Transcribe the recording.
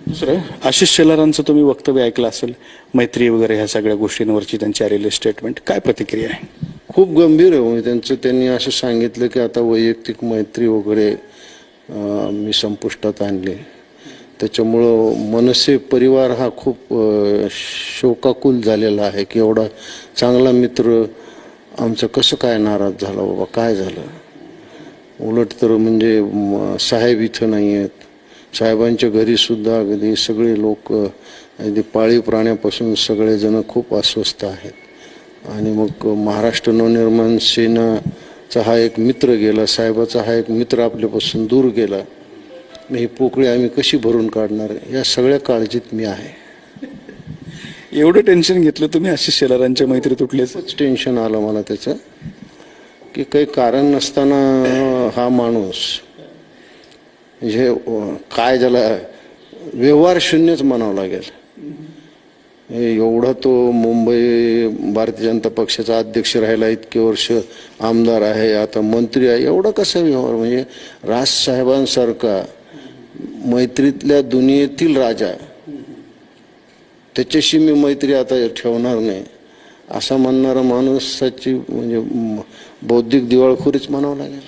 दुसरं आशिष शेलारांचं तुम्ही वक्तव्य ऐकलं असेल मैत्री वगैरे ह्या सगळ्या गोष्टींवरची त्यांची आलेली स्टेटमेंट काय प्रतिक्रिया आहे? खूप गंभीर आहे म्हणजे त्यांचं त्यांनी असं सांगितलं की आता वैयक्तिक मैत्री वगैरे मी संपुष्टात आणले. त्याच्यामुळं मनसे परिवार हा खूप शोकाकुल झालेला आहे की एवढा चांगला मित्र आमचं कसं काय नाराज झाला बाबा काय झालं? उलट तर म्हणजे साहेब इथं नाही आहेत साहेबांच्या घरी सुद्धा अगदी सगळे लोक अगदी पाळीव प्राण्यापासून सगळेजण खूप अस्वस्थ आहेत. आणि मग महाराष्ट्र नवनिर्माण सेनाचा हा एक मित्र गेला साहेबाचा हा एक मित्र आपल्यापासून दूर गेला. ही पोकळी आम्ही कशी भरून काढणार? या सगळ्या काळजीत मी आहे. एवढं टेन्शन घेतलं तुम्ही आशिष शेलारांच्या मैत्री तुटल्याचं टेन्शन आलं मला त्याचं. की काही कारण नसताना हा माणूस म्हणजे काय ज्याला व्यवहार शून्यच म्हणावं लागेल. हे एवढा तो मुंबई भारतीय जनता पक्षाचा अध्यक्ष राहिला इतके वर्ष आमदार आहे आता मंत्री आहे एवढा कसा व्यवहार? म्हणजे राजसाहेबांसारखा मैत्रीतल्या दुनियेतील राजा त्याच्याशी मी मैत्री आता ठेवणार नाही. असा म्हणणारा माणूसाची म्हणजे बौद्धिक दिवाळखोरीच म्हणावं लागेल.